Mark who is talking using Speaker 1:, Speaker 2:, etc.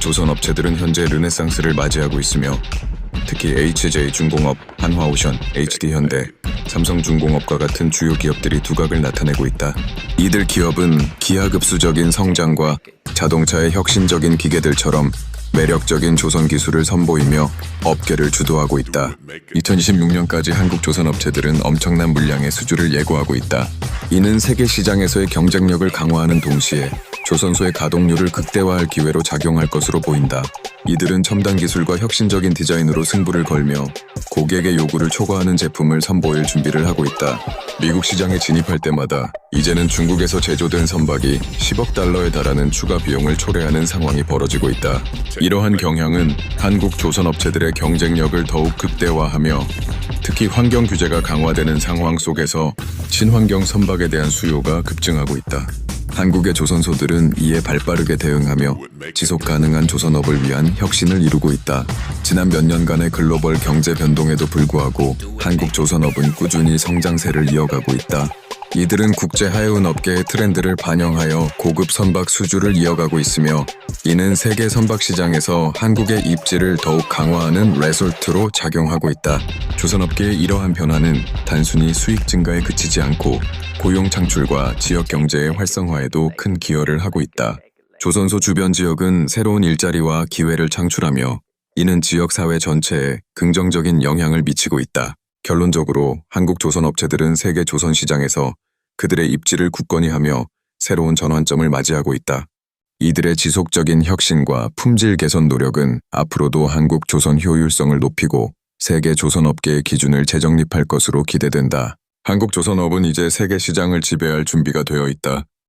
Speaker 1: 조선 업체들은 현재 르네상스를 맞이하고 있으며 특히 HJ 중공업, 한화오션, HD 현대, 삼성중공업과 같은 주요 기업들이 두각을 나타내고 있다. 이들 기업은 기하급수적인 성장과 자동차의 혁신적인 기계들처럼 매력적인 조선 기술을 선보이며 업계를 주도하고 있다. 2026년까지 한국 조선 업체들은 엄청난 물량의 수주를 예고하고 있다. 이는 세계 시장에서의 경쟁력을 강화하는 동시에 조선소의 가동률을 극대화할 기회로 작용할 것으로 보인다. 이들은 첨단 기술과 혁신적인 디자인으로 승부를 걸며 고객의 요구를 초과하는 제품을 선보일 준비를 하고 있다. 미국 시장에 진입할 때마다 이제는 중국에서 제조된 선박이 10억 달러에 달하는 추가 비용을 초래하는 상황이 벌어지고 있다. 이러한 경향은 한국 조선 업체들의 경쟁력을 더욱 극대화하며 특히 환경 규제가 강화되는 상황 속에서 친환경 선박에 대한 수요가 급증하고 있다. 한국의 조선소들은 이에 발빠르게 대응하며 지속 가능한 조선업을 위한 혁신을 이루고 있다. 지난 몇 년간의 글로벌 경제 변동에도 불구하고 한국 조선업은 꾸준히 성장세를 이어가고 있다. 이들은 국제 하해운 업계의 트렌드를 반영하여 고급 선박 수주를 이어가고 있으며 이는 세계 선박 시장에서 한국의 입지를 더욱 강화하는 레솔트로 작용하고 있다. 조선업계의 이러한 변화는 단순히 수익 증가에 그치지 않고 고용 창출과 지역 경제의 활성화에도 큰 기여를 하고 있다. 조선소 주변 지역은 새로운 일자리와 기회를 창출하며 이는 지역 사회 전체에 긍정적인 영향을 미치고 있다. 결론적으로 한국 조선 업체들은 세계 조선 시장에서 그들의 입지를 굳건히 하며 새로운 전환점을 맞이하고 있다. 이들의 지속적인 혁신과 품질 개선 노력은 앞으로도 한국 조선 효율성을 높이고 세계 조선 업계의 기준을 재정립할 것으로 기대된다. 한국 조선업은 이제 세계 시장을 지배할 준비가 되어 있다.